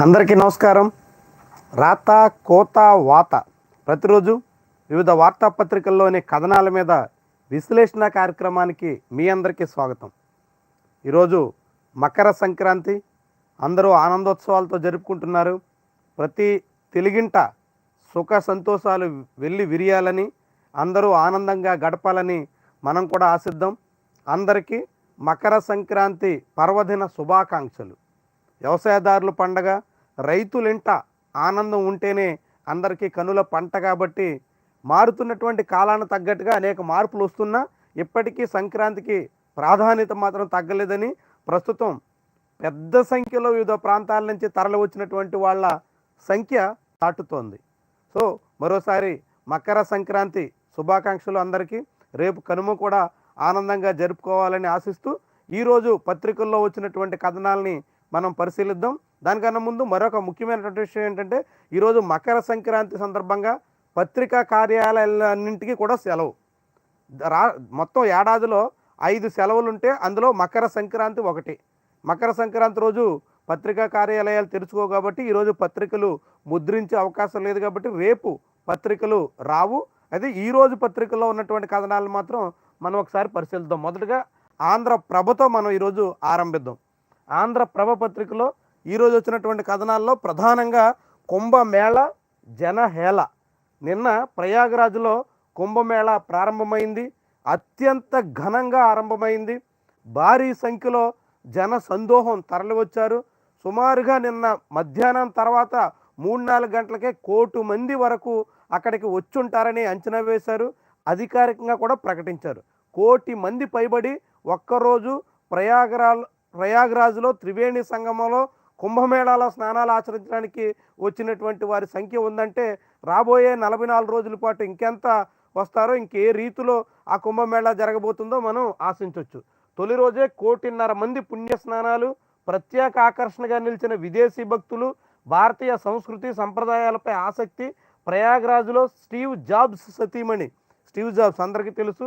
అందరికీ నమస్కారం. రాత కోత వాత ప్రతిరోజు వివిధ వార్తాపత్రికల్లోని కథనాల మీద విశ్లేషణ కార్యక్రమానికి మీ అందరికీ స్వాగతం. ఈరోజు మకర సంక్రాంతి అందరూ ఆనందోత్సవాలతో జరుపుకుంటున్నారు. ప్రతి తెలుగింట సుఖ సంతోషాలు వెళ్ళి విరియాలని అందరూ ఆనందంగా గడపాలని మనం కూడా ఆశిద్దాం. అందరికీ మకర సంక్రాంతి పర్వదిన శుభాకాంక్షలు. వ్యవసాయదారుల పండగ రైతులింట ఆనందం ఉంటేనే అందరికీ కనుల పంట కాబట్టి మారుతున్నటువంటి కాలానికి తగ్గట్టుగా అనేక మార్పులు వస్తున్నా ఇప్పటికీ సంక్రాంతికి ప్రాధాన్యత మాత్రం తగ్గలేదని ప్రస్తుతం పెద్ద సంఖ్యలో వివిధ ప్రాంతాల నుంచి తరలి వచ్చినటువంటి వాళ్ళ సంఖ్య దాటుతోంది. సో మరోసారి మకర సంక్రాంతి శుభాకాంక్షలు అందరికీ. రేపు కనుమ కూడా ఆనందంగా జరుపుకోవాలని ఆశిస్తూ ఈరోజు పత్రికల్లో వచ్చినటువంటి కథనాల్ని మనం పరిశీలిద్దాం. దానికన్నా ముందు మరొక ముఖ్యమైనటువంటి విషయం ఏంటంటే ఈరోజు మకర సంక్రాంతి సందర్భంగా పత్రికా కార్యాలయాలన్నింటికి కూడా సెలవు. రా మొత్తం ఏడాదిలో ఐదు సెలవులు ఉంటే అందులో మకర సంక్రాంతి ఒకటి. మకర సంక్రాంతి రోజు పత్రికా కార్యాలయాలు తెరుచుకో కాబట్టి ఈరోజు పత్రికలు ముద్రించే అవకాశం లేదు కాబట్టి రేపు పత్రికలు రావు. అయితే ఈరోజు పత్రికల్లో ఉన్నటువంటి కథనాలను మాత్రం మనం ఒకసారి పరిశీలిద్దాం. మొదటగా ఆంధ్ర ప్రభతో మనం ఈరోజు ఆరంభిద్దాం. ఆంధ్ర ప్రభ పత్రికలో ఈరోజు వచ్చినటువంటి కథనాల్లో ప్రధానంగా కుంభమేళ జనహేళ. నిన్న ప్రయాగరాజులో కుంభమేళ ప్రారంభమైంది. అత్యంత ఘనంగా ఆరంభమైంది. భారీ సంఖ్యలో జన సందోహం తరలివచ్చారు. సుమారుగా నిన్న మధ్యాహ్నం తర్వాత మూడు నాలుగు గంటలకే కోటు మంది వరకు అక్కడికి వచ్చుంటారని అంచనా వేశారు. అధికారికంగా కూడా ప్రకటించారు. కోటి మంది పైబడి ఒక్కరోజు ప్రయాగరా ప్రయాగరాజులో త్రివేణి సంగమంలో కుంభమేళాలో స్నానాలు ఆచరించడానికి వచ్చినటువంటి వారి సంఖ్య ఉందంటే రాబోయే నలభై నాలుగు రోజుల పాటు ఇంకెంత వస్తారో ఇంకే రీతిలో ఆ కుంభమేళా జరగబోతుందో మనం ఆశించవచ్చు తొలి రోజే కోటిన్నర మంది పుణ్య స్నానాలు ప్రత్యేక ఆకర్షణగా నిలిచిన విదేశీ భక్తులు భారతీయ సంస్కృతి సంప్రదాయాలపై ఆసక్తి ప్రయాగ్రాజ్లో స్టీవ్ జాబ్స్ సతీమణి. స్టీవ్ జాబ్స్ అందరికీ తెలుసు.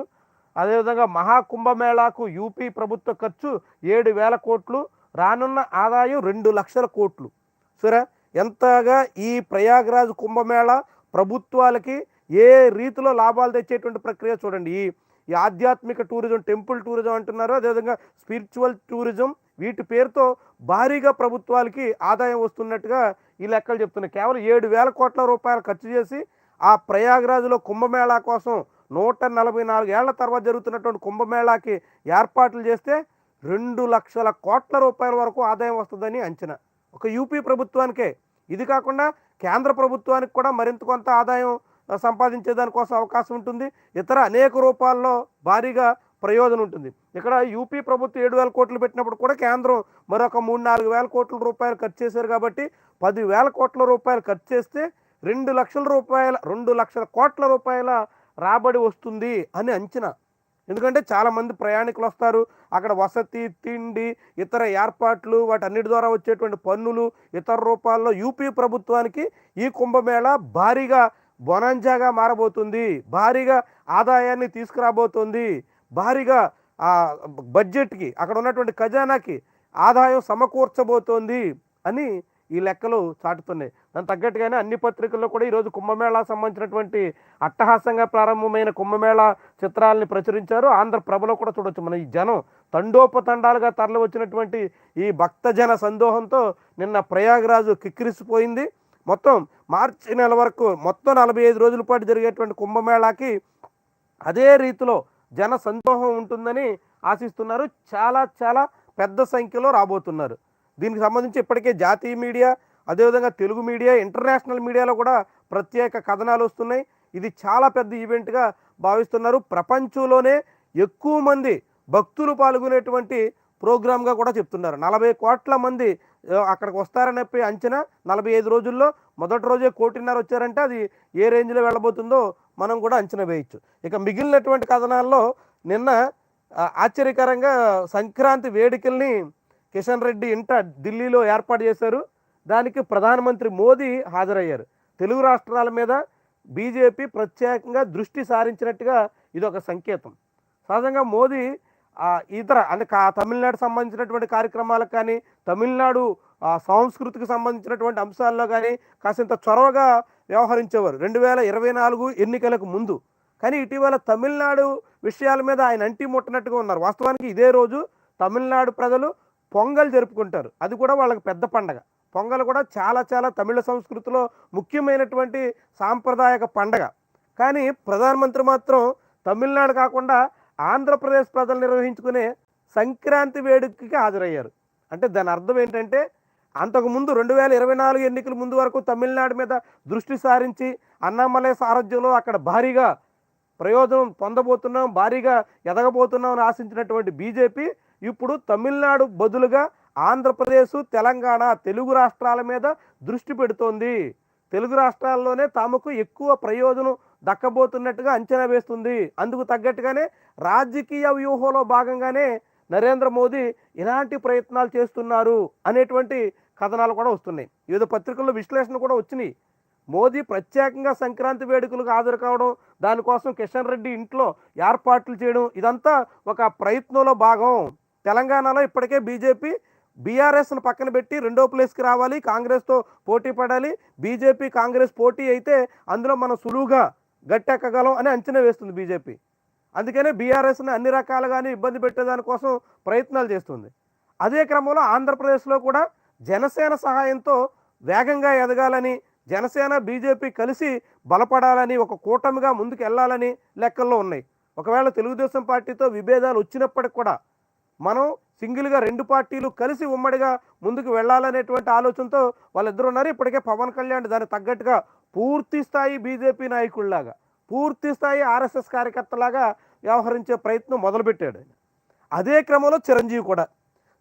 అదేవిధంగా మహాకుంభమేళాకు యూపీ ప్రభుత్వ ఖర్చు ఏడు వేల కోట్లు రానున్న ఆదాయం రెండు లక్షల కోట్లు. సరే ఎంతగా ఈ ప్రయాగరాజ్ కుంభమేళ ప్రభుత్వాలకి ఏ రీతిలో లాభాలు తెచ్చేటువంటి ప్రక్రియ చూడండి. ఈ ఈ ఆధ్యాత్మిక టూరిజం టెంపుల్ టూరిజం అంటున్నారు. అదేవిధంగా స్పిరిచువల్ టూరిజం వీటి పేరుతో భారీగా ప్రభుత్వాలకి ఆదాయం వస్తున్నట్టుగా ఈ లెక్కలు చెప్తున్నాయి. కేవలం ఏడు వేల కోట్ల రూపాయలు ఖర్చు చేసి ఆ ప్రయాగరాజులో కుంభమేళా కోసం నూట నలభై నాలుగు ఏళ్ళ తర్వాత జరుగుతున్నటువంటి కుంభమేళాకి ఏర్పాట్లు చేస్తే రెండు లక్షల కోట్ల రూపాయల వరకు ఆదాయం వస్తుందని అంచనా. ఒక యూపీ ప్రభుత్వానికే. ఇది కాకుండా కేంద్ర ప్రభుత్వానికి కూడా మరింత కొంత ఆదాయం సంపాదించే దానికోసం అవకాశం ఉంటుంది. ఇతర అనేక రూపాల్లో భారీగా ప్రయోజనం ఉంటుంది. ఇక్కడ యూపీ ప్రభుత్వం ఏడు వేల కోట్లు పెట్టినప్పుడు కూడా కేంద్రం మరొక మూడు నాలుగు వేల కోట్ల రూపాయలు ఖర్చు చేశారు కాబట్టి పది వేల కోట్ల రూపాయలు ఖర్చు చేస్తే రెండు లక్షల రూపాయల రెండు లక్షల కోట్ల రూపాయల రాబడి వస్తుంది అని అంచనా. ఎందుకంటే చాలామంది ప్రయాణికులు వస్తారు. అక్కడ వసతి తిండి ఇతర ఏర్పాట్లు వాటన్నిటి ద్వారా వచ్చేటువంటి పన్నులు ఇతర రూపాల్లో యూపీ ప్రభుత్వానికి ఈ కుంభమేళ భారీగా బొనంజాగా మారబోతుంది. భారీగా ఆదాయాన్ని తీసుకురాబోతుంది. భారీగా ఆ బడ్జెట్కి అక్కడ ఉన్నటువంటి ఖజానాకి ఆదాయం సమకూర్చబోతోంది అని ఈ లెక్కలు చాటుతున్నాయి. దాని తగ్గట్టుగానే అన్ని పత్రికల్లో కూడా ఈరోజు కుంభమేళా సంబంధించినటువంటి అట్టహాసంగా ప్రారంభమైన కుంభమేళా చిత్రాలని ప్రచురించారు. ఆంధ్రప్రభలో కూడా చూడొచ్చు. మన ఈ జనం తండోపతండాలుగా తరలి వచ్చినటువంటి ఈ భక్తజన సందోహంతో నిన్న ప్రయాగరాజు కిక్కిరిసిపోయింది. మొత్తం మార్చి నెల వరకు మొత్తం నలభై ఐదు రోజుల పాటు జరిగేటువంటి కుంభమేళాకి అదే రీతిలో జన సందోహం ఉంటుందని ఆశిస్తున్నారు. చాలా చాలా పెద్ద సంఖ్యలో రాబోతున్నారు. దీనికి సంబంధించి ఇప్పటికే జాతీయ మీడియా అదేవిధంగా తెలుగు మీడియా ఇంటర్నేషనల్ మీడియాలో కూడా ప్రత్యేక కథనాలు వస్తున్నాయి. ఇది చాలా పెద్ద ఈవెంట్గా భావిస్తున్నారు. ప్రపంచంలోనే ఎక్కువ మంది భక్తులు పాల్గొనేటువంటి ప్రోగ్రామ్గా కూడా చెప్తున్నారు. నలభై కోట్ల మంది అక్కడికి వస్తారని చెప్పి అంచనా నలభై ఐదు రోజుల్లో. మొదటి రోజే కోటిన్నర వచ్చారంటే అది ఏ రేంజ్లో వెళ్ళబోతుందో మనం కూడా అంచనా వేయచ్చు. ఇక మిగిలినటువంటి కథనాల్లో నిన్న ఆశ్చర్యకరంగా సంక్రాంతి వేడుకల్ని కిషన్ రెడ్డి ఇంట ఢిల్లీలో ఏర్పాటు చేశారు. దానికి ప్రధానమంత్రి మోదీ హాజరయ్యారు. తెలుగు రాష్ట్రాల మీద బీజేపీ ప్రత్యేకంగా దృష్టి సారించినట్టుగా ఇది ఒక సంకేతం. సహజంగా మోదీ ఇతర అంటే తమిళనాడు సంబంధించినటువంటి కార్యక్రమాలకు కానీ తమిళనాడు ఆ సాంస్కృతికి సంబంధించినటువంటి అంశాల్లో కానీ కాసింత చొరవగా వ్యవహరించేవారు. రెండు వేల ఇరవై నాలుగు ఎన్నికలకు ముందు. కానీ ఇటీవల తమిళనాడు విషయాల మీద ఆయన అంటి ముట్టనట్టుగా ఉన్నారు. వాస్తవానికి ఇదే రోజు తమిళనాడు ప్రజలు పొంగల్ జరుపుకుంటారు. అది కూడా వాళ్ళకి పెద్ద పండగ. పొంగల్ కూడా చాలా చాలా తమిళ సంస్కృతిలో ముఖ్యమైనటువంటి సాంప్రదాయక పండగ. కానీ ప్రధానమంత్రి మాత్రం తమిళనాడు కాకుండా ఆంధ్రప్రదేశ్ ప్రజలు నిర్వహించుకునే సంక్రాంతి వేడుకకి హాజరయ్యారు. అంటే దాని అర్థం ఏంటంటే అంతకుముందు రెండు వేల ఇరవై నాలుగు ఎన్నికల ముందు వరకు తమిళనాడు మీద దృష్టి సారించి అన్నామలై సారథ్యంలో అక్కడ భారీగా ప్రయోజనం పొందబోతున్నాం భారీగా ఎదగబోతున్నాం అని ఆశించినటువంటి బీజేపీ ఇప్పుడు తమిళనాడు బదులుగా ఆంధ్రప్రదేశ్ తెలంగాణ తెలుగు రాష్ట్రాల మీద దృష్టి పెడుతోంది. తెలుగు రాష్ట్రాల్లోనే తమకు ఎక్కువ ప్రయోజనం దక్కబోతున్నట్టుగా అంచనా వేస్తుంది. అందుకు తగ్గట్టుగానే రాజకీయ వ్యూహంలో భాగంగానే నరేంద్ర మోదీ ఇలాంటి ప్రయత్నాలు చేస్తున్నారు అనేటువంటి కథనాలు కూడా వస్తున్నాయి. వివిధ పత్రికల్లో విశ్లేషణ కూడా వచ్చినాయి. మోదీ ప్రత్యేకంగా సంక్రాంతి వేడుకలకు హాజరు కావడం దానికోసం కిషన్ రెడ్డి ఇంట్లో ఏర్పాట్లు చేయడం ఇదంతా ఒక ప్రయత్నంలో భాగం. తెలంగాణలో ఇప్పటికే బీజేపీ బీఆర్ఎస్ను పక్కన పెట్టి రెండో ప్లేస్కి రావాలి కాంగ్రెస్తో పోటీ పడాలి బీజేపీ కాంగ్రెస్ పోటీ అయితే అందులో మనం సులువుగా గట్టెక్కగలం అని అంచనా వేస్తుంది బీజేపీ. అందుకనే బీఆర్ఎస్ని అన్ని రకాలుగానే ఇబ్బంది పెట్టేదానికోసం ప్రయత్నాలు చేస్తుంది. అదే క్రమంలో ఆంధ్రప్రదేశ్లో కూడా జనసేన సహాయంతో వేగంగా ఎదగాలని జనసేన బీజేపీ కలిసి బలపడాలని ఒక కూటమిగా ముందుకు వెళ్ళాలని లెక్కల్లో ఉన్నాయి. ఒకవేళ తెలుగుదేశం పార్టీతో విభేదాలు వచ్చినప్పటికి కూడా మనం సింగిల్గా రెండు పార్టీలు కలిసి ఉమ్మడిగా ముందుకు వెళ్ళాలనేటువంటి ఆలోచనతో వాళ్ళిద్దరు ఉన్నారు. ఇప్పటికే పవన్ కళ్యాణ్ దానికి తగ్గట్టుగా పూర్తి స్థాయి బీజేపీ నాయకుల్లాగా పూర్తి స్థాయి ఆర్ఎస్ఎస్ కార్యకర్తలాగా వ్యవహరించే ప్రయత్నం మొదలుపెట్టాడు ఆయన. అదే క్రమంలో చిరంజీవి కూడా.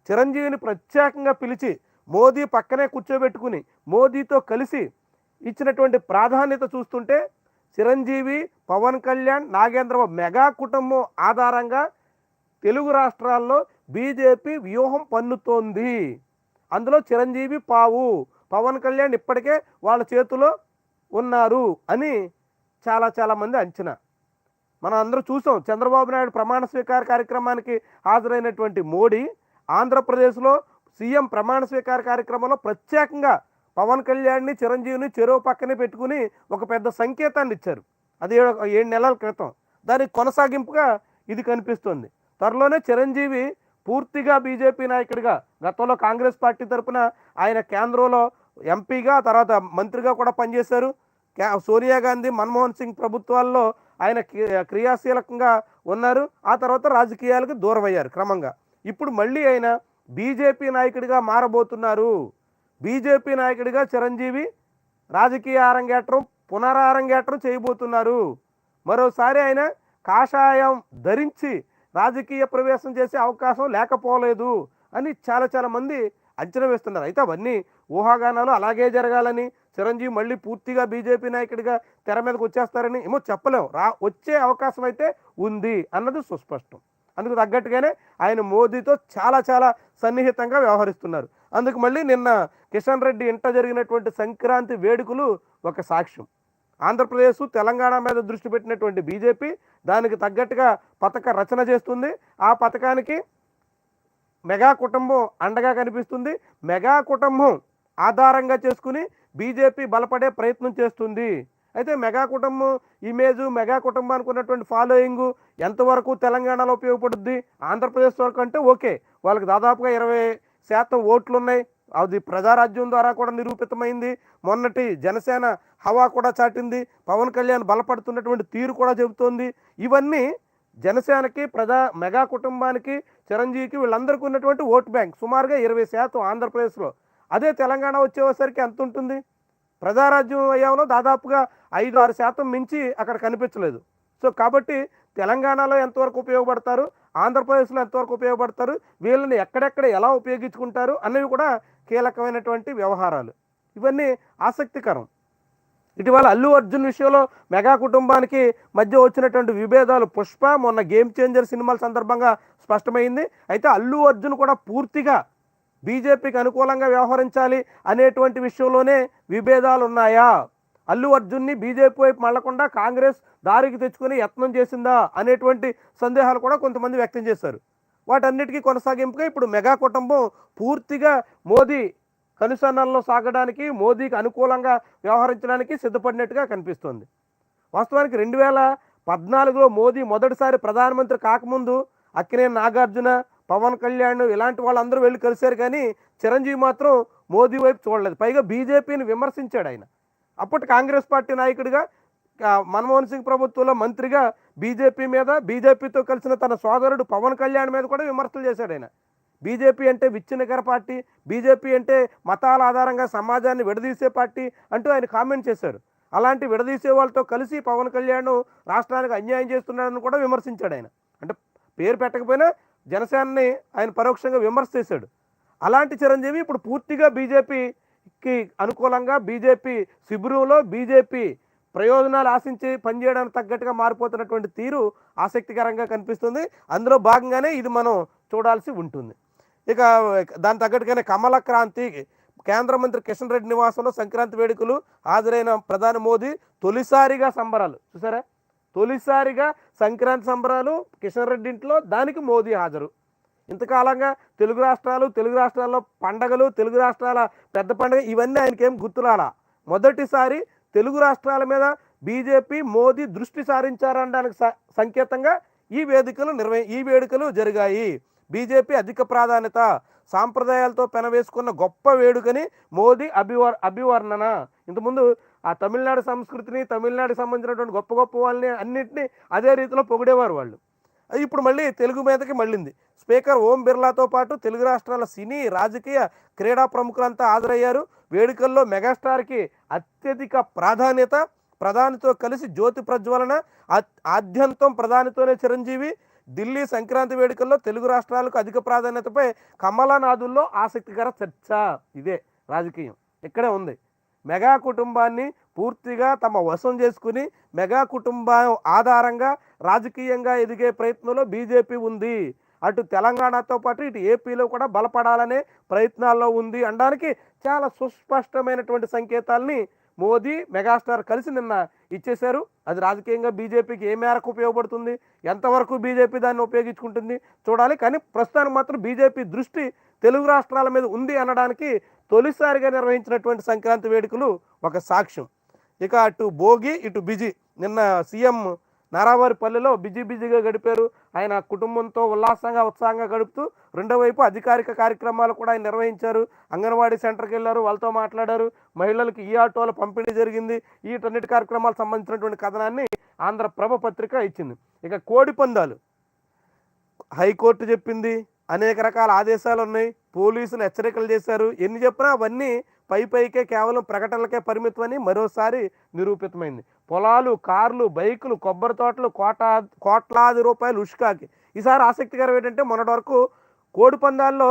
చిరంజీవిని ప్రత్యేకంగా పిలిచి మోదీ పక్కనే కూర్చోబెట్టుకుని మోదీతో కలిసి ఇచ్చినటువంటి ప్రాధాన్యత చూస్తుంటే చిరంజీవి పవన్ కళ్యాణ్ నాగేంద్రబాబు మెగా కుటుంబం ఆధారంగా తెలుగు రాష్ట్రాల్లో బీజేపీ వ్యూహం పన్నుతోంది. అందులో చిరంజీవి పావు పవన్ కళ్యాణ్ ఇప్పటికే వాళ్ళ చేతిలో ఉన్నారు అని చాలా చాలామంది అంచనా. మనం అందరూ చూసాం చంద్రబాబు నాయుడు ప్రమాణ స్వీకార కార్యక్రమానికి హాజరైనటువంటి మోడీ ఆంధ్రప్రదేశ్లో సీఎం ప్రమాణ స్వీకార కార్యక్రమంలో ప్రత్యేకంగా పవన్ కళ్యాణ్ని చిరంజీవిని చెరువు పక్కనే పెట్టుకుని ఒక పెద్ద సంకేతాన్ని ఇచ్చారు. అది ఏడు ఏడు నెలల క్రితం. దానికి కొనసాగింపుగా ఇది కనిపిస్తుంది. త్వరలోనే చిరంజీవి పూర్తిగా బీజేపీ నాయకుడిగా గతంలో కాంగ్రెస్ పార్టీ తరపున ఆయన కేంద్రంలో ఎంపీగా తర్వాత మంత్రిగా కూడా పనిచేశారు. సోనియా గాంధీ మన్మోహన్ సింగ్ ప్రభుత్వాల్లో ఆయన క్రి- క్రియాశీలకంగా ఉన్నారు. ఆ తర్వాత రాజకీయాలకు దూరం అయ్యారు క్రమంగా. ఇప్పుడు మళ్ళీ ఆయన బీజేపీ నాయకుడిగా మారబోతున్నారు. బీజేపీ నాయకుడిగా చిరంజీవి రాజకీయ అరంగేట్రం పునరారంగేట్రం చేయబోతున్నారు. మరోసారి ఆయన కాషాయం ధరించి రాజకీయ ప్రవేశం చేసే అవకాశం లేకపోలేదు అని చాలా చాలా మంది అంచనా వేస్తున్నారు. అయితే అవన్నీ ఊహాగానాలు అలాగే జరగాలని చిరంజీవి మళ్ళీ పూర్తిగా బీజేపీ నాయకుడిగా తెర మీదకి వచ్చేస్తారని ఏమో చెప్పలేం. రా వచ్చే అవకాశం అయితే ఉంది అన్నది సుస్పష్టం. అందుకు తగ్గట్టుగానే ఆయన మోదీతో చాలా చాలా సన్నిహితంగా వ్యవహరిస్తున్నారు. అందుకు మళ్ళీ నిన్న కిషన్ రెడ్డి ఇంట జరిగినటువంటి సంక్రాంతి వేడుకలు ఒక సాక్ష్యం. ఆంధ్రప్రదేశ్ తెలంగాణ మీద దృష్టి పెట్టినటువంటి బీజేపీ దానికి తగ్గట్టుగా పథక రచన చేస్తుంది. ఆ పథకానికి మెగా కుటుంబం అండగా కనిపిస్తుంది. మెగా కుటుంబం ఆధారంగా చేసుకుని బీజేపీ బలపడే ప్రయత్నం చేస్తుంది. అయితే మెగా కుటుంబం ఇమేజ్ మెగా కుటుంబానికి ఉన్నటువంటి ఫాలోయింగ్ ఎంతవరకు తెలంగాణలో ఉపయోగపడుద్ది? ఆంధ్రప్రదేశ్ వరకు అంటే ఓకే. వాళ్ళకి దాదాపుగా ఇరవై శాతం ఓట్లు ఉన్నాయి అది ప్రజారాజ్యం ద్వారా కూడా నిరూపితమైంది. మొన్నటి జనసేన హవా కూడా చాటింది. పవన్ కళ్యాణ్ బలపడుతున్నటువంటి తీరు కూడా చెబుతోంది. ఇవన్నీ జనసేనకి ప్రజా మెగా కుటుంబానికి చిరంజీవికి వీళ్ళందరికీ ఉన్నటువంటి ఓట్ బ్యాంక్ సుమారుగా ఇరవై శాతం ఆంధ్రప్రదేశ్లో. అదే తెలంగాణ వచ్చేసరికి ఎంత ఉంటుంది? ప్రజారాజ్యం అయ్యామలో దాదాపుగా ఐదు ఆరు శాతం మించి అక్కడ కనిపించలేదు. సో కాబట్టి తెలంగాణలో ఎంతవరకు ఉపయోగపడతారు? ఆంధ్రప్రదేశ్లో ఎంతవరకు ఉపయోగపడతారు? వీళ్ళని ఎక్కడెక్కడ ఎలా ఉపయోగించుకుంటారు? అనేవి కూడా కీలకమైనటువంటి వ్యవహారాలు. ఇవన్నీ ఆసక్తికరం. ఇటీవల అల్లు అర్జున్ విషయంలో మెగా కుటుంబానికి మధ్య వచ్చినటువంటి విభేదాలు పుష్ప మొన్న గేమ్ చేంజర్ సినిమాల సందర్భంగా స్పష్టమైంది. అయితే అల్లు అర్జున్ కూడా పూర్తిగా బీజేపీకి అనుకూలంగా వ్యవహరించాలి అనేటువంటి విషయంలోనే విభేదాలు ఉన్నాయా అల్లు అర్జున్ని బీజేపీ వైపు మళ్ళకుండా కాంగ్రెస్ దారికి తెచ్చుకుని యత్నం చేసిందా అనేటువంటి సందేహాలు కూడా కొంతమంది వ్యక్తం చేశారు. వాటన్నిటికీ కొనసాగింపుగా ఇప్పుడు మెగా కుటుంబం పూర్తిగా మోదీ కనుసన్నల్లో సాగడానికి మోదీకి అనుకూలంగా వ్యవహరించడానికి సిద్ధపడినట్టుగా కనిపిస్తోంది. వాస్తవానికి రెండు వేల పద్నాలుగులో మోదీ మొదటిసారి ప్రధానమంత్రి కాకముందు అక్కినేని నాగార్జున పవన్ కళ్యాణ్ ఇలాంటి వాళ్ళందరూ వెళ్ళి కలిశారు కానీ చిరంజీవి మాత్రం మోదీ వైపు చూడలేదు. పైగా బీజేపీని విమర్శించాడు ఆయన. అప్పటి కాంగ్రెస్ పార్టీ నాయకుడిగా మన్మోహన్ సింగ్ ప్రభుత్వంలో మంత్రిగా బీజేపీ మీద బీజేపీతో కలిసిన తన సోదరుడు పవన్ కళ్యాణ్ మీద కూడా విమర్శలు చేశాడు ఆయన. బీజేపీ అంటే విచ్ఛిన్నకర పార్టీ బీజేపీ అంటే మతాల ఆధారంగా సమాజాన్ని విడదీసే పార్టీ అంటూ ఆయన కామెంట్ చేశారు. అలాంటి విడదీసే వాళ్ళతో కలిసి పవన్ కళ్యాణ్ రాష్ట్రానికి అన్యాయం చేస్తున్నాడని కూడా విమర్శించాడు ఆయన. అంటే పేరు పెట్టకపోయినా జనసేనని ఆయన పరోక్షంగా విమర్శ చేశాడు. అలాంటి చిరంజీవి ఇప్పుడు పూర్తిగా బీజేపీ కి అనుకూలంగా బీజేపీ శిబిరంలో బీజేపీ ప్రయోజనాలు ఆశించి పనిచేయడానికి తగ్గట్టుగా మారిపోతున్నటువంటి తీరు ఆసక్తికరంగా కనిపిస్తుంది. అందులో భాగంగానే ఇది మనం చూడాల్సి ఉంటుంది. ఇక దాని తగ్గట్టుగానే కమల క్రాంతి కేంద్ర మంత్రి కిషన్ రెడ్డి నివాసంలో సంక్రాంతి వేడుకలు హాజరైన ప్రధాని మోదీ తొలిసారిగా సంబరాలు. చూసారా? తొలిసారిగా సంక్రాంతి సంబరాలు కిషన్ రెడ్డి ఇంట్లో దానికి మోదీ హాజరు. ఇంతకాలంగా తెలుగు రాష్ట్రాలు తెలుగు రాష్ట్రాల్లో పండగలు తెలుగు రాష్ట్రాల పెద్ద పండగ ఇవన్నీ ఆయనకేం గుర్తురాలా. మొదటిసారి తెలుగు రాష్ట్రాల మీద బీజేపీ మోదీ దృష్టి సారించారనడానికి సంకేతంగా ఈ వేదికలు నిర్వహి ఈ వేడుకలు జరిగాయి. బీజేపీ అధిక ప్రాధాన్యత సాంప్రదాయాలతో పెనవేసుకున్న గొప్ప వేడుకని మోదీ అభివర్ అభివర్ణన. ఇంతకుముందు ఆ తమిళనాడు సంస్కృతిని తమిళనాడుకి సంబంధించినటువంటి గొప్ప గొప్ప వాళ్ళని అన్నింటినీ అదే రీతిలో పొగిడేవారు వాళ్ళు. ఇప్పుడు మళ్ళీ తెలుగు మీదకి మళ్ళింది. స్పీకర్ ఓం బిర్లాతో పాటు తెలుగు రాష్ట్రాల సినీ రాజకీయ క్రీడా ప్రముఖులంతా హాజరయ్యారు. వేడుకల్లో మెగాస్టార్కి అత్యధిక ప్రాధాన్యత ప్రధానితో కలిసి జ్యోతి ప్రజ్వలన ఆద్యంతం ప్రధానితోనే చిరంజీవి. ఢిల్లీ సంక్రాంతి వేడుకల్లో తెలుగు రాష్ట్రాలకు అధిక ప్రాధాన్యతపై కమలానాథుల్లో ఆసక్తికర చర్చ. ఇదే రాజకీయం. ఇక్కడే ఉంది. మెగా కుటుంబాన్ని పూర్తిగా తమ వశం చేసుకుని మెగా కుటుంబం ఆధారంగా రాజకీయంగా ఎదిగే ప్రయత్నంలో బీజేపీ ఉంది. అటు తెలంగాణతో పాటు ఇటు ఏపీలో కూడా బలపడాలనే ప్రయత్నాల్లో ఉంది అనడానికి చాలా సుస్పష్టమైనటువంటి సంకేతాల్ని మోదీ మెగాస్టార్ కలిసి నిన్న ఇచ్చేశారు. అది రాజకీయంగా బీజేపీకి ఏ మేరకు ఉపయోగపడుతుంది? ఎంతవరకు బీజేపీ దాన్ని ఉపయోగించుకుంటుంది? చూడాలి. కానీ ప్రస్తుతానికి మాత్రం బీజేపీ దృష్టి తెలుగు రాష్ట్రాల మీద ఉంది అనడానికి తొలిసారిగా నిర్వహించినటువంటి సంక్రాంతి వేడుకలు ఒక సాక్ష్యం. ఇక అటు భోగి ఇటు బిజీ. నిన్న సీఎం నారావారిపల్లిలో బిజీ బిజీగా గడిపారు. ఆయన కుటుంబంతో ఉల్లాసంగా ఉత్సాహంగా గడుపుతూ రెండో వైపు అధికారిక కార్యక్రమాలు కూడా ఆయన నిర్వహించారు. అంగన్వాడీ సెంటర్కి వెళ్ళారు వాళ్ళతో మాట్లాడారు. మహిళలకు ఈ ఆటోల పంపిణీ జరిగింది. వీటన్నిటి కార్యక్రమాలకు సంబంధించినటువంటి కథనాన్ని ఆంధ్రప్రభ పత్రిక ఇచ్చింది. ఇక కోడి పందాలు. హైకోర్టు చెప్పింది అనేక రకాల ఆదేశాలు ఉన్నాయి. పోలీసులు హెచ్చరికలు చేశారు. ఎన్ని చెప్పినా అవన్నీ పై పైకే కేవలం ప్రకటనలకే పరిమితమని మరోసారి నిరూపితమైంది. పొలాలు కార్లు బైకులు కొబ్బరి తోటలు కోట కోట్లాది రూపాయలు ఉష్కాకి. ఈసారి ఆసక్తికరం ఏంటంటే మొన్నటి వరకు కోడి పందాల్లో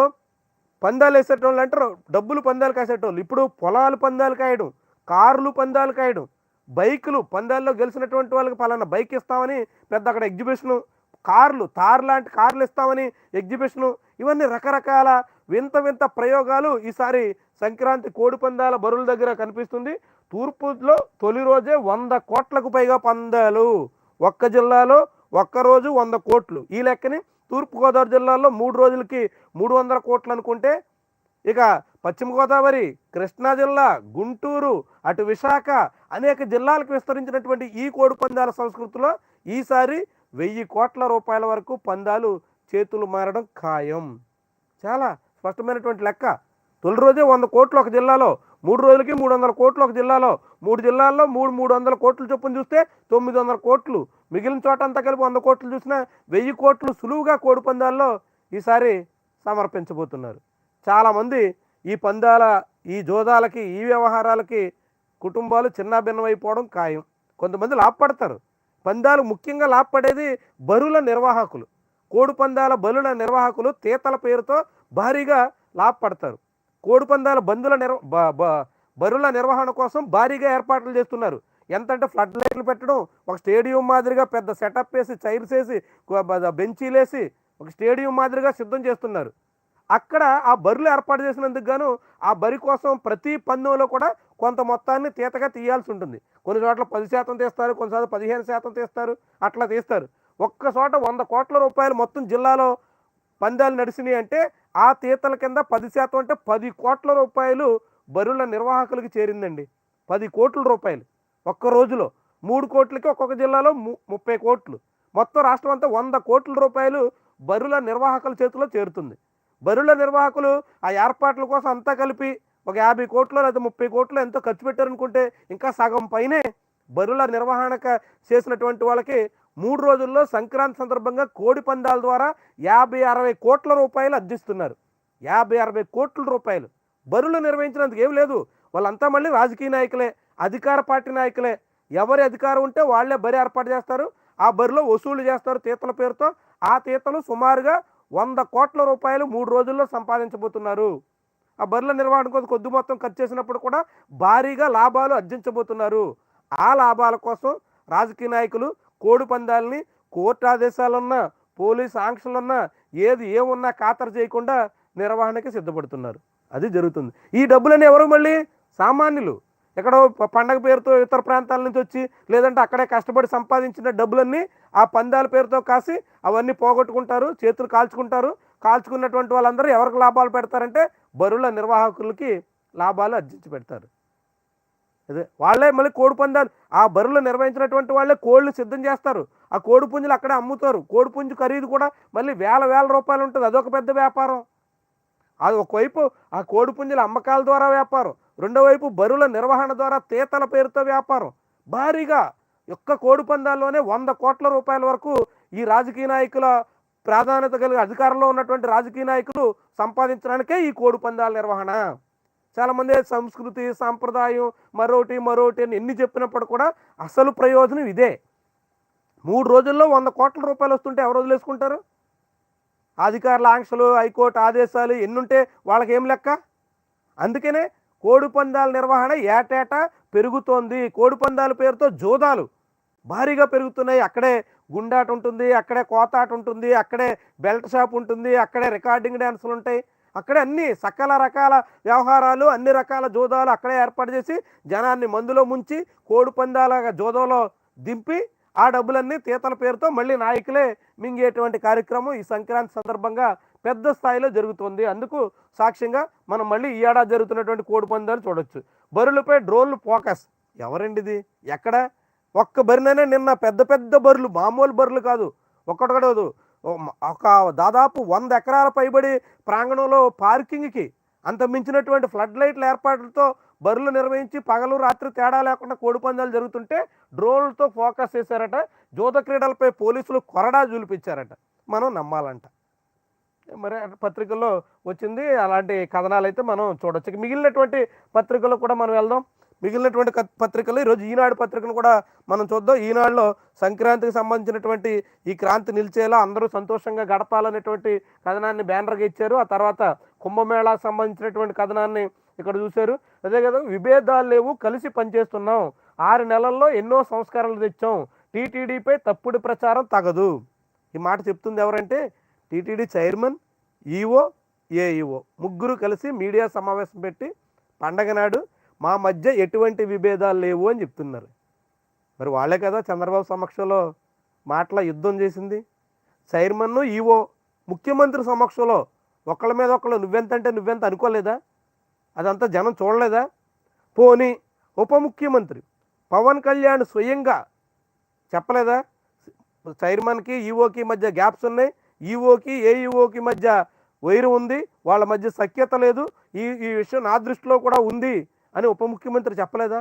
పందాలు వేసేటోళ్ళు అంటారు డబ్బులు పందాలు కాసేటోళ్ళు. ఇప్పుడు పొలాలు పందాలు కాయడం కార్లు పందాలు కాయడం బైకులు పందాల్లో గెలిచినటువంటి వాళ్ళకి పలానా బైక్ ఇస్తామని పెద్ద అక్కడ ఎగ్జిబిషను కార్లు తార్ లాంటి కార్లు ఇస్తామని ఎగ్జిబిషను ఇవన్నీ రకరకాల వింత వింత ప్రయోగాలు ఈసారి సంక్రాంతి కోడి పందాల బరువుల దగ్గర కనిపిస్తుంది. తూర్పులో తొలి రోజే వంద కోట్లకు పైగా పందాలు. ఒక్క జిల్లాలో ఒక్క రోజు వంద కోట్లు. ఈ లెక్కని తూర్పుగోదావరి జిల్లాలో మూడు రోజులకి మూడు వందల కోట్లు అనుకుంటే ఇక పశ్చిమ గోదావరి కృష్ణా జిల్లా గుంటూరు అటు విశాఖ అనేక జిల్లాలకు విస్తరించినటువంటి ఈ కోడి పందాల సంస్కృతిలో ఈసారి వెయ్యి కోట్ల రూపాయల వరకు పందాలు చేతులు మారడం ఖాయం. చాలా స్పష్టమైనటువంటి లెక్క. తొలి రోజే వంద కోట్లు ఒక జిల్లాలో మూడు రోజులకి మూడు వందల కోట్లు ఒక జిల్లాలో. మూడు జిల్లాల్లో మూడు మూడు వందల కోట్లు చొప్పున చూస్తే తొమ్మిది వందల కోట్లు. మిగిలిన చోట అంతా కలిపి వంద కోట్లు చూసినా వెయ్యి కోట్లు సులువుగా కోడి పందాల్లో ఈసారి సమర్పించబోతున్నారు. చాలామంది ఈ పందాల ఈ జోదాలకి ఈ వ్యవహారాలకి కుటుంబాలు చిన్నాభిన్నమైపోవడం ఖాయం. కొంతమంది లాభపడతారు. పందాలు ముఖ్యంగా లాభపడేది బరుల నిర్వాహకులు. కోడి పందాల బలుల నిర్వాహకులు తీతల పేరుతో భారీగా లాభపడతారు. కోడి పందాల బంధుల నిర్వ బ- బ- బరుల నిర్వహణ కోసం భారీగా ఏర్పాట్లు చేస్తున్నారు. ఎంతంటే ఫ్లడ్ లైట్లు పెట్టడం ఒక స్టేడియం మాదిరిగా పెద్ద సెటప్ వేసి చైర్స్ వేసి బెంచీలేసి ఒక స్టేడియం మాదిరిగా సిద్ధం చేస్తున్నారు. అక్కడ ఆ బరులు ఏర్పాటు చేసినందుకు గాను ఆ బరి కోసం ప్రతి పందెంలో కూడా కొంత మొత్తాన్ని తీతగా తీయాల్సి ఉంటుంది. కొన్ని చోట్ల పది శాతం తీస్తారు కొన్ని చోట్ల పదిహేను శాతం తీస్తారు అట్లా తీస్తారు. ఒక్క చోట వంద కోట్ల రూపాయలు మొత్తం జిల్లాలో పందాలు నడిచినాయి అంటే ఆ తీతల కింద పది శాతం అంటే పది కోట్ల రూపాయలు బరుల నిర్వాహకులకు చేరిందండి. పది కోట్ల రూపాయలు. ఒక్క రోజులో మూడు కోట్లకి ఒక్కొక్క జిల్లాలో ము- ముప్పై కోట్లు. మొత్తం రాష్ట్రం అంతా వంద కోట్ల రూపాయలు బరుల నిర్వాహకుల చేతిలో చేరుతుంది. బరుల నిర్వాహకులు ఆ ఏర్పాట్ల కోసం అంతా కలిపి ఒక యాభై కోట్లు లేదా ముప్పై కోట్లు ఎంతో ఖర్చు పెట్టారనుకుంటే ఇంకా సగం పైనే బరుల నిర్వహణక చేసినటువంటి వాళ్ళకి మూడు రోజుల్లో సంక్రాంతి సందర్భంగా కోడి పందాల ద్వారా యాభై అరవై కోట్ల రూపాయలు అర్జిస్తున్నారు. యాభై అరవై కోట్ల రూపాయలు. బరులు నిర్వహించినందుకు ఏం లేదు. వాళ్ళంతా మళ్ళీ రాజకీయ నాయకులే అధికార పార్టీ నాయకులే. ఎవరి అధికారం ఉంటే వాళ్ళే బరి ఏర్పాటు చేస్తారు. ఆ బరిలో వసూలు చేస్తారు తీతల పేరుతో. ఆ తీతలు సుమారుగా వంద కోట్ల రూపాయలు మూడు రోజుల్లో సంపాదించబోతున్నారు. ఆ బర్రెల నిర్వహణ కోసం కొద్ది మొత్తం ఖర్చు చేసినప్పుడు కూడా భారీగా లాభాలు అర్జించబోతున్నారు. ఆ లాభాల కోసం రాజకీయ నాయకులు కోడి పందాలని కోర్టు ఆదేశాలున్నా పోలీస్ ఆంక్షలున్నా ఏది ఏమున్నా ఖాతరు చేయకుండా నిర్వహణకి సిద్ధపడుతున్నారు. అది జరుగుతుంది. ఈ డబ్బులని ఎవరు మళ్ళీ? సామాన్యులు. ఎక్కడో పండగ పేరుతో ఇతర ప్రాంతాల నుంచి వచ్చి లేదంటే అక్కడే కష్టపడి సంపాదించిన డబ్బులన్నీ ఆ పందాల పేరుతో కాసి అవన్నీ పోగొట్టుకుంటారు చేతులు కాల్చుకుంటారు. కాల్చుకున్నటువంటి వాళ్ళందరూ ఎవరికి లాభాలు పెడతారంటే బరుల నిర్వాహకులకి లాభాలు అర్జించి పెడతారు. వాళ్ళే మళ్ళీ కోడి పందాలు. ఆ బరులు నిర్వహించినటువంటి వాళ్ళే కోళ్ళు సిద్ధం చేస్తారు. ఆ కోడి పుంజులు అక్కడే అమ్ముతారు. కోడి పుంజు ఖరీదు కూడా మళ్ళీ వేల వేల రూపాయలు ఉంటుంది. అదొక పెద్ద వ్యాపారం. అది ఒకవైపు ఆ కోడి పుంజుల అమ్మకాల ద్వారా వ్యాపారం. రెండో వైపు బరుల నిర్వహణ ద్వారా తీతల పేరుతో వ్యాపారం. భారీగా ఒక్క కోడి పందాల్లోనే వంద కోట్ల రూపాయల వరకు ఈ రాజకీయ నాయకుల ప్రాధాన్యత కలిగిన అధికారంలో ఉన్నటువంటి రాజకీయ నాయకులు సంపాదించడానికే ఈ కోడి పందాల నిర్వహణ. చాలామంది సంస్కృతి సాంప్రదాయం మరోటి మరోటి అని ఎన్ని చెప్పినప్పుడు కూడా అసలు ప్రయోజనం ఇదే. మూడు రోజుల్లో వంద కోట్ల రూపాయలు వస్తుంటే ఎవరు వదిలేసుకుంటారు? అధికారుల ఆంక్షలు హైకోర్టు ఆదేశాలు ఎన్నుంటే వాళ్ళకి ఏం లెక్క? అందుకనే కోడి పందాల నిర్వహణ ఏటేటా పెరుగుతోంది. కోడి పందాల పేరుతో జోదాలు భారీగా పెరుగుతున్నాయి. అక్కడే గుండాట ఉంటుంది అక్కడే కోతాట ఉంటుంది అక్కడే బెల్ట్ షాప్ ఉంటుంది అక్కడే రికార్డింగ్ డ్యాన్సులు ఉంటాయి. అక్కడే అన్ని సకల రకాల వ్యవహారాలు అన్ని రకాల జోదాలు అక్కడే ఏర్పాటు చేసి జనాన్ని మందులో ముంచి కోడి పందాల జోదంలో దింపి ఆ డబ్బులన్నీ తీతల పేరుతో మళ్ళీ నాయకులే మింగేటువంటి కార్యక్రమం ఈ సంక్రాంతి సందర్భంగా పెద్ద స్థాయిలో జరుగుతుంది. అందుకు సాక్ష్యంగా మనం మళ్ళీ ఈ ఏడాది జరుగుతున్నటువంటి కోడి పందాలు చూడొచ్చు. బరులపై డ్రోన్లు ఫోకస్. ఎవరండి ఇది? ఎక్కడ? ఒక్క బరినైనా నిన్న పెద్ద పెద్ద బరులు మామూలు బరులు కాదు ఒక్కటి కూడా ఒక దాదాపు వంద ఎకరాల పైబడి ప్రాంగణంలో పార్కింగ్కి అంత మించినటువంటి ఫ్లడ్ లైట్ల ఏర్పాట్లతో బరులు నిర్వహించి పగలు రాత్రి తేడా లేకుండా కోడి పందాలు జరుగుతుంటే డ్రోన్లతో ఫోకస్ చేశారట. జూత క్రీడలపై పోలీసులు కొరడా చూపించారట. మనం నమ్మాలంట. మరి పత్రికల్లో వచ్చింది. అలాంటి కథనాలు అయితే మనం చూడొచ్చు. మిగిలినటువంటి పత్రికల్లో కూడా మనం వెళ్దాం. మిగిలినటువంటి పత్రికలు ఈరోజు ఈనాడు పత్రికను కూడా మనం చూద్దాం. ఈనాడులో సంక్రాంతికి సంబంధించినటువంటి ఈ క్రాంతి నిలిచేలా అందరూ సంతోషంగా గడపాలనేటువంటి కథనాన్ని బ్యానర్గా ఇచ్చారు. ఆ తర్వాత కుంభమేళాకు సంబంధించినటువంటి కథనాన్ని ఇక్కడ చూశారు. అదే కదా విభేదాలు లేవు కలిసి పనిచేస్తున్నాం. ఆరు నెలల్లో ఎన్నో సంస్కరణలు తెచ్చాం. టీటీడీపై తప్పుడు ప్రచారం తగదు. ఈ మాట చెప్తుంది ఎవరంటే టీటీడీ చైర్మన్ ఈఓ ఏఈఓ ముగ్గురు కలిసి మీడియా సమావేశం పెట్టి పండగ నాడు మా మధ్య ఎటువంటి విభేదాలు లేవు అని చెప్తున్నారు. మరి వాళ్ళే కదా చంద్రబాబు సమక్షంలో మాటల యుద్ధం చేసింది. చైర్మన్ను ఈఓ ముఖ్యమంత్రి సమక్షంలో ఒకళ్ళ మీద ఒకళ్ళు నువ్వెంత అంటే నువ్వెంత అనుకోలేదా? అదంతా జనం చూడలేదా? పోనీ ఉప ముఖ్యమంత్రి పవన్ కళ్యాణ్ స్వయంగా చెప్పలేదా? చైర్మన్కి ఈఓకి మధ్య గ్యాప్స్ ఉన్నాయి. ఈఓకి ఏఈఓకి మధ్య వైరు ఉంది. వాళ్ళ మధ్య సఖ్యత లేదు. ఈ ఈ విషయం నా దృష్టిలో కూడా ఉంది. అని ఉప ముఖ్యమంత్రి చెప్పలేదా?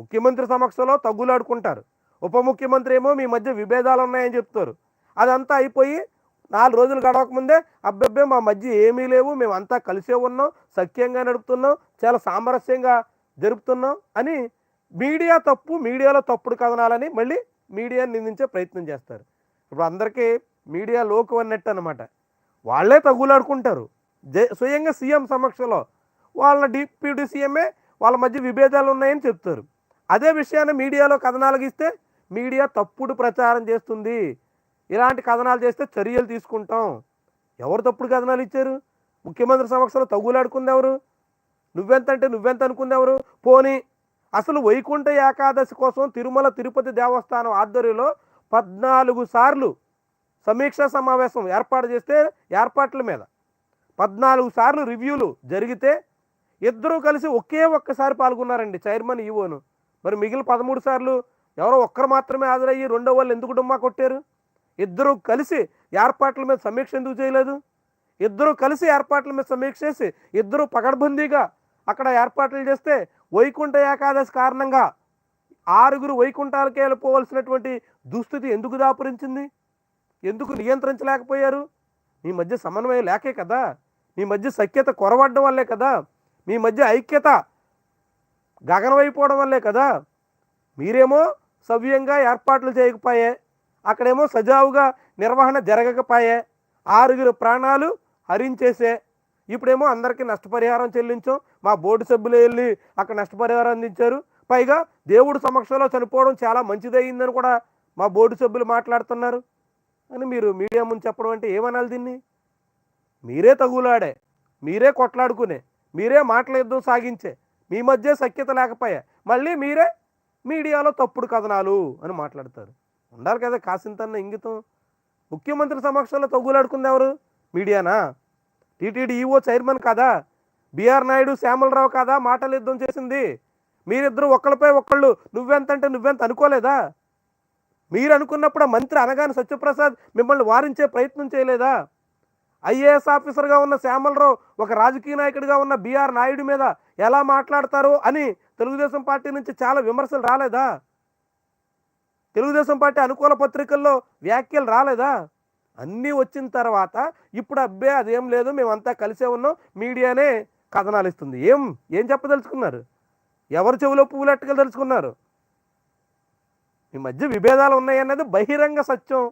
ముఖ్యమంత్రి సమక్షంలో తగ్గులాడుకుంటారు ఉప ముఖ్యమంత్రి ఏమో మీ మధ్య విభేదాలు ఉన్నాయని చెప్తారు. అదంతా అయిపోయి నాలుగు రోజులు గడవకముందే అబ్బబ్బే మా మధ్య ఏమీ లేవు మేము అంతా కలిసే ఉన్నాం సఖ్యంగా నడుపుతున్నాం చాలా సామరస్యంగా జరుపుతున్నాం అని మీడియా తప్పు మీడియాలో తప్పుడు కథనాలని మళ్ళీ మీడియాని నిందించే ప్రయత్నం చేస్తారు. ఇప్పుడు అందరికీ మీడియా లోకం అన్నట్టు అనమాట వాళ్ళే తగులాడుకుంటారు. జై స్వయంగా సీఎం సమక్షంలో వాళ్ళ డిప్యూటీ సీఎంఏ వాళ్ళ మధ్య విభేదాలు ఉన్నాయని చెప్తారు. అదే విషయాన్ని మీడియాలో కథనాలకు ఇస్తే మీడియా తప్పుడు ప్రచారం చేస్తుంది. ఇలాంటి కథనాలు చేస్తే చర్యలు తీసుకుంటాం. ఎవరు తప్పుడు కథనాలు ఇచ్చారు? ముఖ్యమంత్రి సమక్షంలో తగులాడుకుంది ఎవరు? నువ్వెంత అంటే నువ్వెంత అనుకుంది ఎవరు పోనీ అసలు వైకుంఠ ఏకాదశి కోసం తిరుమల తిరుపతి దేవస్థానం ఆధ్వర్యంలో పద్నాలుగు సార్లు సమీక్షా సమావేశం ఏర్పాటు చేస్తే ఏర్పాట్ల మీద పద్నాలుగు సార్లు రివ్యూలు జరిగితే ఇద్దరూ కలిసి ఒకే ఒక్కసారి పాల్గొన్నారండి చైర్మన్ ఈవోను. మరి మిగిలిన పదమూడు సార్లు ఎవరో ఒక్కరు మాత్రమే హాజరయ్యి రెండో వాళ్ళు ఎందుకు డుమ్మా కొట్టారు? ఇద్దరూ కలిసి ఏర్పాట్ల మీద సమీక్ష ఎందుకు చేయలేదు? ఇద్దరూ కలిసి ఏర్పాట్ల మీద సమీక్ష చేసి ఇద్దరు పకడ్బందీగా అక్కడ ఏర్పాట్లు చేస్తే వైకుంఠ ఏకాదశి కారణంగా ఆరుగురు వైకుంఠాలకే వెళ్ళిపోవలసినటువంటి దుస్థితి ఎందుకు దాపురించింది? ఎందుకు నియంత్రించలేకపోయారు? మీ మధ్య సమన్వయం లేకే కదా? మీ మధ్య సఖ్యత కొరవడ్డం వల్లే కదా? మీ మధ్య ఐక్యత గగనమైపోవడం వల్లే కదా. మీరేమో సవ్యంగా ఏర్పాట్లు చేయకపోయే అక్కడేమో సజావుగా నిర్వహణ జరగకపోయే ఆరుగురు ప్రాణాలు హరించేసే ఇప్పుడేమో అందరికీ నష్టపరిహారం చెల్లించాం మా బోర్డు సభ్యులు వెళ్ళి అక్కడ నష్టపరిహారం అందించారు. పైగా దేవుడు సమక్షంలో చనిపోవడం చాలా మంచిదయ్యిందని కూడా మా బోర్డు సభ్యులు మాట్లాడుతున్నారు. అని మీరు మీడియా ముందు చెప్పడం అంటే ఏమనాలి దీన్ని? మీరే తగులాడే మీరే కొట్లాడుకునే. మీరే మాటల యుద్ధం సాగించే. మీ మధ్య సఖ్యత లేకపోయా. మళ్ళీ మీరే మీడియాలో తప్పుడు కథనాలు అని మాట్లాడతారు. ఉండాలి కదా కాసింతన్న ఇంగితం. ముఖ్యమంత్రి సమక్షంలో తగ్గులాడుకుంది ఎవరు? మీడియానా? టీటీడీ ఈఓ చైర్మన్ కాదా. బీఆర్ నాయుడు శ్యామలరావు కాదా మాటలు యుద్ధం చేసింది. మీరిద్దరూ ఒకళ్ళపై ఒకళ్ళు నువ్వెంత అంటే నువ్వెంత అనుకోలేదా? మీరు అనుకున్నప్పుడు ఆ మంత్రి అనగానే సత్యప్రసాద్ మిమ్మల్ని వారించే ప్రయత్నం చేయలేదా? ఐఏఎస్ ఆఫీసర్గా ఉన్న శ్యామలరావు ఒక రాజకీయ నాయకుడిగా ఉన్న బీఆర్ నాయుడు మీద ఎలా మాట్లాడతారు అని తెలుగుదేశం పార్టీ నుంచి చాలా విమర్శలు రాలేదా? తెలుగుదేశం పార్టీ అనుకూల పత్రికల్లో వ్యాఖ్యలు రాలేదా? అన్నీ వచ్చిన తర్వాత ఇప్పుడు అబ్బే అదేం లేదు మేమంతా కలిసే ఉన్నాం మీడియానే కథనాలు ఇస్తుంది. ఏం? ఏం చెప్పదలుచుకున్నారు? ఎవరు చెవిలో పువ్వులెట్టుగా తెలుసుకున్నారు ఈ మధ్య విభేదాలు ఉన్నాయన్నది బహిరంగ సత్యం.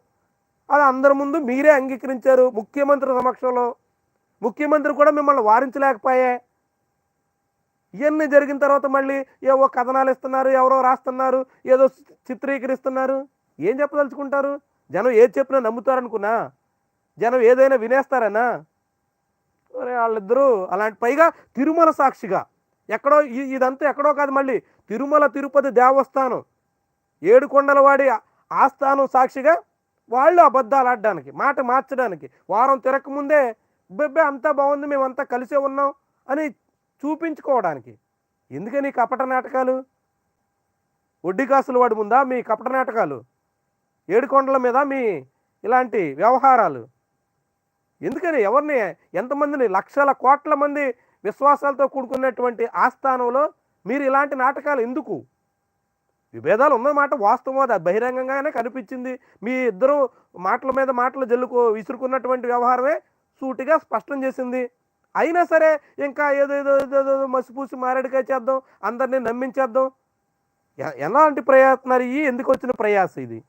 అది అందరి ముందు మీరే అంగీకరించారు ముఖ్యమంత్రి సమక్షంలో. ముఖ్యమంత్రి కూడా మిమ్మల్ని వారించలేకపోయే. ఇవన్నీ జరిగిన తర్వాత మళ్ళీ ఏవో కథనాలు ఇస్తున్నారు ఎవరో రాస్తున్నారు ఏదో చి- చిత్రీకరిస్తున్నారు. ఏం చెప్పదలుచుకుంటారు? జనం ఏది చెప్పినా నమ్ముతారనుకున్నా? జనం ఏదైనా వినేస్తారనా? వాళ్ళిద్దరూ అలాంటి పైగా తిరుమల సాక్షిగా. ఎక్కడో ఇదంతా ఎక్కడో కాదు మళ్ళీ తిరుమల తిరుపతి దేవస్థానం. ఏడుకొండలవాడి ఆస్థానం సాక్షిగా వాళ్ళు అబద్ధాలు ఆడడానికి మాట మార్చడానికి వారం తిరగకముందే బెబ్బే అంతా బాగుంది మేమంతా కలిసే ఉన్నాం అని చూపించుకోవడానికి. ఎందుకని ఈ కపట నాటకాలు? వడ్డీ కాసులు వాడి ముందా మీ కపట నాటకాలు? ఏడుకొండల మీద మీ ఇలాంటి వ్యవహారాలు? ఎందుకని ఎవరిని ఎంతమందిని లక్షల కోట్ల మంది విశ్వాసాలతో కూడుకున్నటువంటి ఆస్థానంలో మీరు ఇలాంటి నాటకాలు ఎందుకు? విభేదాలు ఉన్నమాట వాస్తవం అది బహిరంగంగానే కనిపించింది. మీ ఇద్దరు మాటల మీద మాటలు జల్లుకో విసురుకున్నటువంటి వ్యవహారమే సూటిగా స్పష్టం చేసింది. అయినా సరే ఇంకా ఏదో ఏదో ఏదో మసిపూసి మారేడుకాయ చేద్దాం అందరినీ నమ్మించేద్దాం. ఎ- ఎలాంటి ప్రయత్నాలు ఇవి ఎందుకు వచ్చిన ప్రయాస ఇది?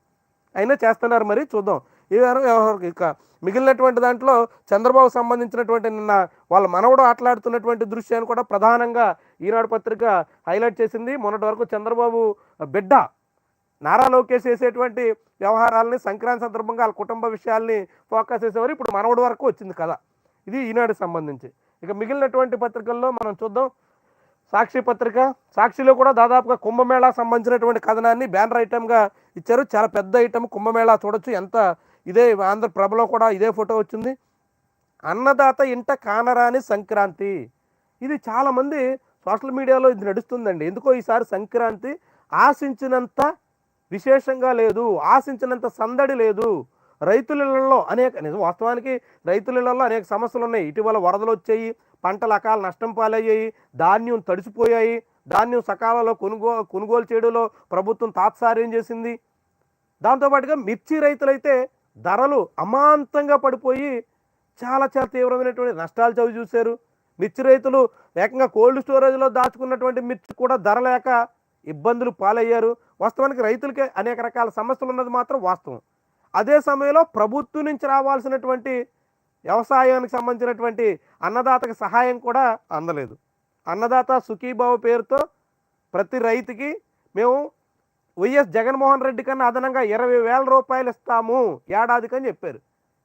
అయినా చేస్తున్నారు మరి చూద్దాం. ఈ వ్యవహారం ఇక మిగిలినటువంటి దాంట్లో చంద్రబాబు సంబంధించినటువంటి నిన్న వాళ్ళ మనవడు ఆటలాడుతున్నటువంటి దృశ్యాన్ని కూడా ప్రధానంగా ఈనాడు పత్రిక హైలైట్ చేసింది. మొన్నటి వరకు చంద్రబాబు బిడ్డ నారా లోకేష్ చేసేటువంటి వ్యవహారాలని సంక్రాంతి సందర్భంగా వాళ్ళ కుటుంబ విషయాల్ని ఫోకస్ చేసేవారు. ఇప్పుడు మనవడి వరకు వచ్చింది కదా ఇది ఈనాడు సంబంధించి. ఇక మిగిలినటువంటి పత్రికల్లో మనం చూద్దాం. సాక్షి పత్రిక. సాక్షిలో కూడా దాదాపుగా కుంభమేళా సంబంధించినటువంటి కథనాన్ని బ్యానర్ ఐటమ్గా ఇచ్చారు. చాలా పెద్ద ఐటమ్ కుంభమేళా చూడొచ్చు. ఎంత ఇదే ఆంధ్రప్రభలో కూడా ఇదే ఫోటో వచ్చింది. అన్నదాత ఇంట కానరాని సంక్రాంతి. ఇది చాలామంది సోషల్ మీడియాలో ఇది నడుస్తుందండి. ఎందుకో ఈసారి సంక్రాంతి ఆశించినంత విశేషంగా లేదు. ఆశించినంత సందడి లేదు. రైతులలో అనేక నిజం వాస్తవానికి రైతులలో అనేక సమస్యలు ఉన్నాయి. ఇటీవల వరదలు వచ్చాయి పంటలు అకాల నష్టం పాలయ్యాయి ధాన్యం తడిసిపోయాయి ధాన్యం సకాలంలో కొనుగో కొనుగోలు చేయడంలో ప్రభుత్వం తాత్సార్యం చేసింది. దాంతోపాటుగా మిర్చి రైతులైతే ధరలు అమాంతంగా పడిపోయి చాలా చాలా తీవ్రమైనటువంటి నష్టాలు చవి చూశారు. మిర్చి రైతులు ఏకంగా కోల్డ్ స్టోరేజ్లో దాచుకున్నటువంటి మిర్చి కూడా ధర లేక ఇబ్బందులు పాలయ్యారు. వాస్తవానికి రైతులకే అనేక రకాల సమస్యలు ఉన్నది మాత్రం వాస్తవం. అదే సమయంలో ప్రభుత్వం నుంచి రావాల్సినటువంటి వ్యవసాయానికి సంబంధించినటువంటి అన్నదాతకి సహాయం కూడా అందలేదు. అన్నదాత సుఖీభావ పేరుతో ప్రతి రైతుకి మేము వైఎస్ జగన్మోహన్ రెడ్డి కన్నా అదనంగా ఇరవై వేల రూపాయలు ఇస్తాము. ఏడాదికి అని చెప్పారు.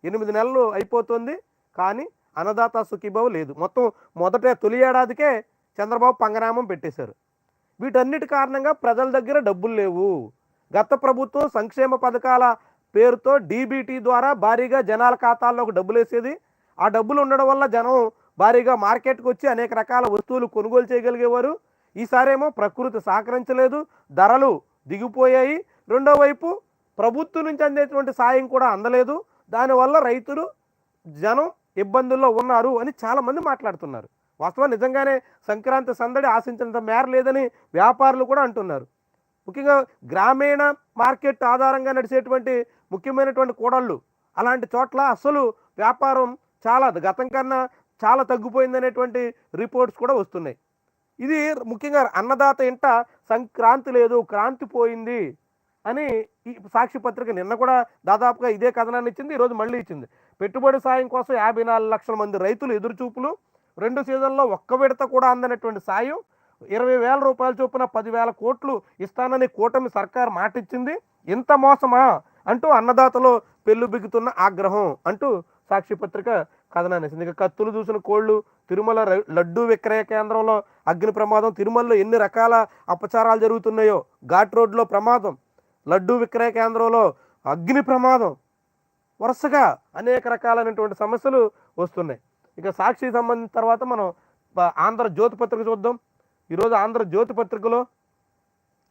ఎనిమిది నెలలు అయిపోతుంది కానీ అన్నదాత సుఖీబాబు లేదు. మొత్తం మొదట తొలి ఏడాదికే చంద్రబాబు పంగనామం పెట్టేశారు. వీటన్నిటి కారణంగా ప్రజల దగ్గర డబ్బులు లేవు. గత ప్రభుత్వం సంక్షేమ పథకాల పేరుతో డీబీటీ ద్వారా భారీగా జనాల ఖాతాల్లోకి డబ్బులు వేసేది. ఆ డబ్బులు ఉండడం వల్ల జనం భారీగా మార్కెట్కి వచ్చి అనేక రకాల వస్తువులు కొనుగోలు చేయగలిగేవారు. ఈసారేమో ప్రకృతి సహకరించలేదు. ధరలు దిగిపోయాయి. రెండో వైపు ప్రభుత్వం నుంచి అందేటువంటి సాయం కూడా అందలేదు. దానివల్ల రైతులు జనం ఇబ్బందుల్లో ఉన్నారు అని చాలామంది మాట్లాడుతున్నారు. వాస్తవం నిజంగానే సంక్రాంతి సందడి ఆశించినంత మేర లేదని వ్యాపారులు కూడా అంటున్నారు. ముఖ్యంగా గ్రామీణ మార్కెట్ ఆధారంగా నడిచేటువంటి ముఖ్యమైనటువంటి కూడళ్ళు అలాంటి చోట్ల అసలు వ్యాపారం చాలా గతం కన్నా చాలా తగ్గిపోయిందనేటువంటి రిపోర్ట్స్ కూడా వస్తున్నాయి. ఇది ముఖ్యంగా అన్నదాత ఇంట సంక్రాంతి లేదు క్రాంతి పోయింది అని ఈ సాక్షి పత్రిక నిన్న కూడా దాదాపుగా ఇదే కథనాన్ని ఇచ్చింది ఈరోజు మళ్ళీ ఇచ్చింది. పెట్టుబడి సాయం కోసం యాభై నాలుగు లక్షల మంది రైతులు ఎదురుచూపులు. రెండు సీజన్లో ఒక్క విడత కూడా అందనటువంటి సాయం. ఇరవై వేల రూపాయల చొప్పున పదివేల కోట్లు ఇస్తానని కూటమి సర్కార్ మాటిచ్చింది. ఇంత మోసమా? అంటూ అన్నదాతలో పెళ్ళు బిగుతున్న ఆగ్రహం అంటూ సాక్షి పత్రిక కథనాన్ని. ఇక కత్తులు చూసిన కోళ్ళు తిరుమల లడ్డు లడ్డూ విక్రయ కేంద్రంలో అగ్ని ప్రమాదం తిరుమలలో ఎన్ని రకాల అపచారాలు జరుగుతున్నాయో ఘాట్ రోడ్లో ప్రమాదం లడ్డూ విక్రయ కేంద్రంలో అగ్ని ప్రమాదం వరుసగా అనేక రకాలైనటువంటి సమస్యలు వస్తున్నాయి. ఇక సాక్షి సంబంధించిన తర్వాత మనం ఆంధ్రజ్యోతి ఆంధ్ర జ్యోతి పత్రిక చూద్దాం. ఈరోజు ఆంధ్ర జ్యోతి పత్రికలో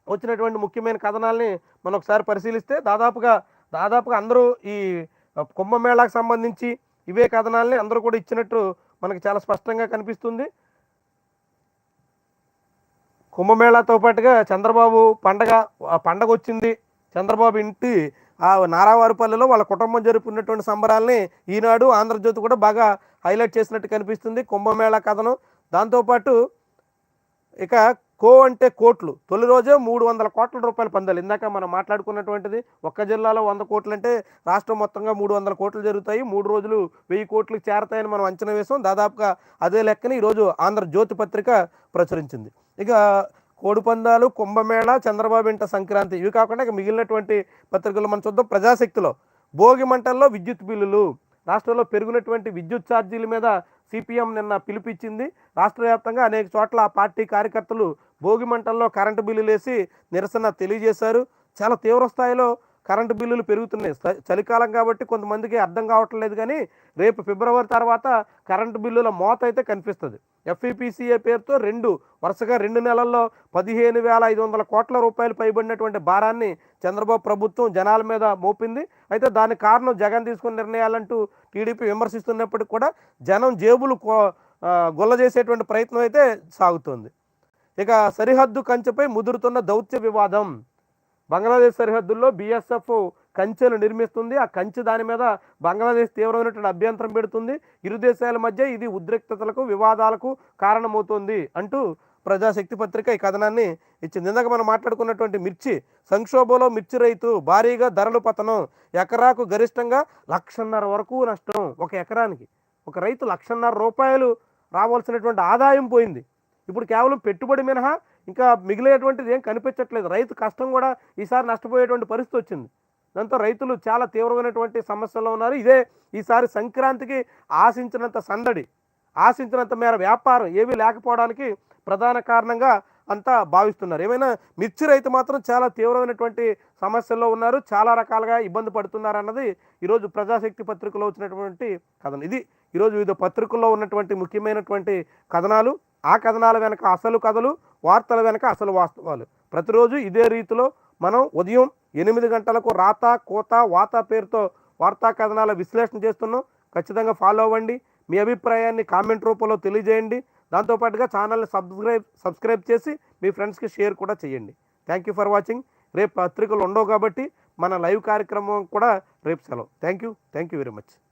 వచ్చినటువంటి ముఖ్యమైన కథనాల్ని మనం ఒకసారి పరిశీలిస్తే దాదాపుగా దాదాపుగా అందరూ ఈ కుంభమేళాకు సంబంధించి ఇవే కథనాల్ని అందరూ కూడా ఇచ్చినట్టు మనకు చాలా స్పష్టంగా కనిపిస్తుంది. కుంభమేళాతో పాటుగా చంద్రబాబు పండగ ఆ పండగ వచ్చింది. చంద్రబాబు ఇంటి ఆ నారావారిపల్లిలో వాళ్ళ కుటుంబం జరుపుకున్నటువంటి సంబరాల్ని ఈనాడు ఆంధ్రజ్యోతి కూడా బాగా హైలైట్ చేసినట్టు కనిపిస్తుంది కుంభమేళా కథనం. దాంతోపాటు ఇక కో అంటే కోట్లు. తొలి రోజే మూడు వందల కోట్ల రూపాయల పందాలు. ఇందాక మనం మాట్లాడుకున్నటువంటిది ఒక్క జిల్లాలో వంద కోట్లు అంటే రాష్ట్రం మొత్తంగా మూడు వందల కోట్లు జరుగుతాయి. మూడు రోజులు వెయ్యి కోట్లు చేరతాయని మనం అంచనా వేసాం. దాదాపుగా అదే లెక్కని ఈరోజు ఆంధ్రజ్యోతి పత్రిక ప్రచురించింది. ఇక కోడి పందాలు కుంభమేళ చంద్రబాబు ఇంట సంక్రాంతి ఇవి కాకుండా ఇక మిగిలినటువంటి పత్రికలు మనం చూద్దాం. ప్రజాశక్తిలో భోగి మంటల్లో విద్యుత్ బిల్లులు రాష్ట్రంలో పెరిగినటువంటి విద్యుత్ ఛార్జీల మీద సిపిఎం నిన్న పిలుపిచ్చింది రాష్ట్ర వ్యాప్తంగా అనేక చోట్ల ఆ పార్టీ కార్యకర్తలు భోగి మంటల్లో కరెంటు బిల్లులు వేసి నిరసన తెలియజేశారు. చాలా తీవ్ర స్థాయిలో కరెంటు బిల్లులు పెరుగుతున్నాయి. చలికాలం కాబట్టి కొంతమందికి అర్థం కావట్లేదు కానీ రేపు ఫిబ్రవరి తర్వాత కరెంటు బిల్లుల మోత అయితే కనిపిస్తుంది. ఎఫ్ఈపిసిఏ పేరుతో రెండు వరుసగా రెండు నెలల్లో పదిహేను వేల ఐదు వందల కోట్ల రూపాయలు పైబడినటువంటి భారాన్ని చంద్రబాబు ప్రభుత్వం జనాల మీద మోపింది. అయితే దాని కారణం జగన్ తీసుకున్న నిర్ణయాలంటూ టీడీపీ విమర్శిస్తున్నప్పటికీ కూడా జనం జేబులు గొల్ల చేసేటువంటి ప్రయత్నం అయితే సాగుతోంది. ఇక సరిహద్దు కంచెపై ముదురుతున్న దౌత్య వివాదం. బంగ్లాదేశ్ సరిహద్దుల్లో బీఎస్ఎఫ్ కంచెలు నిర్మిస్తుంది. ఆ కంచె దాని మీద బంగ్లాదేశ్ తీవ్రమైనటువంటి అభ్యంతరం పెడుతుంది. ఇరు దేశాల మధ్య ఇది ఉద్రిక్తతలకు వివాదాలకు కారణమవుతుంది అంటూ ప్రజాశక్తి పత్రిక ఈ కథనాన్ని ఇచ్చింది. ఇందాక మనం మాట్లాడుకున్నటువంటి మిర్చి సంక్షోభంలో మిర్చి రైతు భారీగా ధరలు పతనం ఎకరాకు గరిష్టంగా లక్షన్నర వరకు నష్టం ఒక ఎకరానికి. ఒక రైతు లక్షన్నర రూపాయలు రావాల్సినటువంటి ఆదాయం పోయింది. ఇప్పుడు కేవలం పెట్టుబడి మినహా ఇంకా మిగిలేటువంటిది ఏం కనిపించట్లేదు. రైతు కష్టం కూడా ఈసారి నష్టపోయేటువంటి పరిస్థితి వచ్చింది. దాంతో రైతులు చాలా తీవ్రమైనటువంటి సమస్యల్లో ఉన్నారు. ఇదే ఈసారి సంక్రాంతికి ఆశించినంత సందడి ఆశించినంత మేర వ్యాపారం ఏమీ లేకపోవడానికి ప్రధాన కారణంగా అంతా భావిస్తున్నారు. ఏమైనా మిర్చి రైతు మాత్రం చాలా తీవ్రమైనటువంటి సమస్యల్లో ఉన్నారు. చాలా రకాలుగా ఇబ్బంది పడుతున్నారు అన్నది ఈరోజు ప్రజాశక్తి పత్రికలో వచ్చినటువంటి కథనం. ఇది ఈరోజు వివిధ పత్రికల్లో ఉన్నటువంటి ముఖ్యమైనటువంటి కథనాలు. ఆ కథనాల వెనక అసలు కథలు వార్తల వెనక అసలు వాస్తవాలు. ప్రతిరోజు ఇదే రీతిలో మనం ఉదయం ఎనిమిది గంటలకు రాత కోత వాత పేరుతో వార్తా కథనాల విశ్లేషణ చేస్తున్నాం. ఖచ్చితంగా ఫాలో అవ్వండి. మీ అభిప్రాయాన్ని కామెంట్ రూపంలో తెలియజేయండి. దాంతోపాటుగా ఛానల్ని సబ్స్క్రైబ్ సబ్స్క్రైబ్ చేసి మీ ఫ్రెండ్స్కి షేర్ కూడా చేయండి. Thank you for watching. రేపు పత్రికలు ఉండవు కాబట్టి మన లైవ్ కార్యక్రమం కూడా రేపు సెలవు. Thank you. Thank you very much.